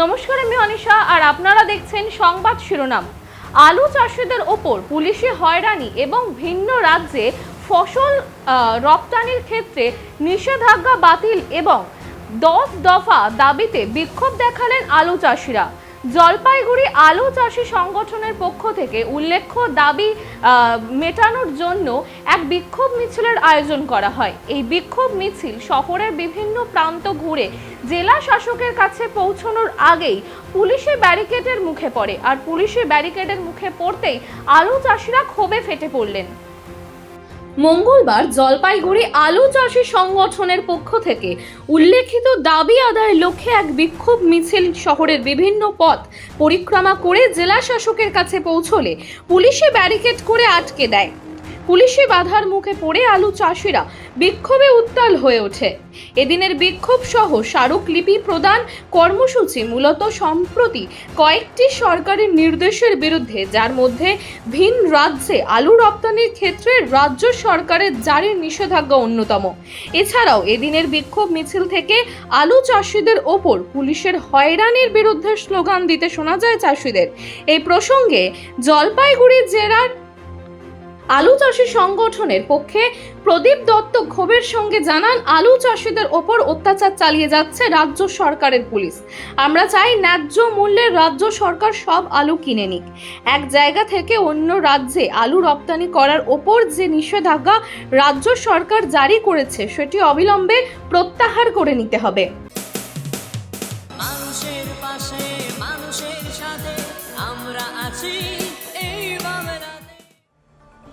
নমস্কার আমি অনিশা, আর আপনারা দেখছেন সংবাদ শিরোনাম। আলু চাষিদের ওপর পুলিশি হয়রানি এবং ভিন্ন রাজ্যে ফসল রপ্তানির ক্ষেত্রে নিষেধাজ্ঞা বাতিল এবং দশ দফা দাবিতে বিক্ষোভ দেখালেন আলু চাষিরা। জলপাইগুড়ি আলু চাষি সংগঠনের পক্ষ থেকে উল্লেখ্য দাবি মেটানোর জন্য এক বিক্ষোভ মিছিলের আয়োজন করা হয়। এই বিক্ষোভ মিছিল শহরের বিভিন্ন প্রান্ত ঘুরে জেলা শাসকের কাছে পৌঁছানোর আগেই পুলিশি ব্যারিকেডের মুখে পড়ে। আর পুলিশি ব্যারিকেডের মুখে পড়তেই আলু চাষিরা ক্ষোভে ফেটে পড়লেন। মঙ্গলবার জলপাইগুড়ি আলু চাষি সংগঠনের পক্ষ থেকে উল্লেখিত দাবি আদায়ের লক্ষ্যে এক বিক্ষোভ মিছিল শহরের বিভিন্ন পথ পরিক্রমা করে জেলা শাসকের কাছে পৌঁছলে পুলিশে ব্যারিকেড করে আটকে দেয়। পুলিশি বাধার মুখে পড়ে আলু চাষিরা। বিক্ষোভে উত্তাল হয়ে ওঠে। এদিনের বিক্ষোভ সহ স্মারকলিপি প্রদান কর্মসূচি মূলত সম্প্রতি কয়েকটি সরকারি নির্দেশের বিরুদ্ধে, যার মধ্যে ভিন রাজ্যে আলু রপ্তানির ক্ষেত্রে রাজ্য সরকারের জারির নিষেধাজ্ঞা অন্যতম। এছাড়াও এদিনের বিক্ষোভ মিছিল থেকে আলু চাষিদের ওপর পুলিশের হয়রানির বিরুদ্ধে স্লোগান দিতে শোনা যায় চাষিদের। এই প্রসঙ্গে জলপাইগুড়ি জেলার আলু চাষি সংগঠনের পক্ষে প্রদীপ দত্ত ক্ষোভের সঙ্গে জানান, আলু চাষিদের ওপর অত্যাচার চালিয়ে যাচ্ছে রাজ্য সরকারের পুলিশ। আমরা চাই ন্যায্য মূল্যে রাজ্য সরকার সব আলু কিনে নিক। এক জায়গা থেকে অন্য রাজ্যে আলু রপ্তানি করার ওপর যে নিষেধাজ্ঞা রাজ্য সরকার জারি করেছে, সেটি অবিলম্বে প্রত্যাহার করে নিতে হবে। মানুষের পাশে, মানুষের সাথে আমরা আছি।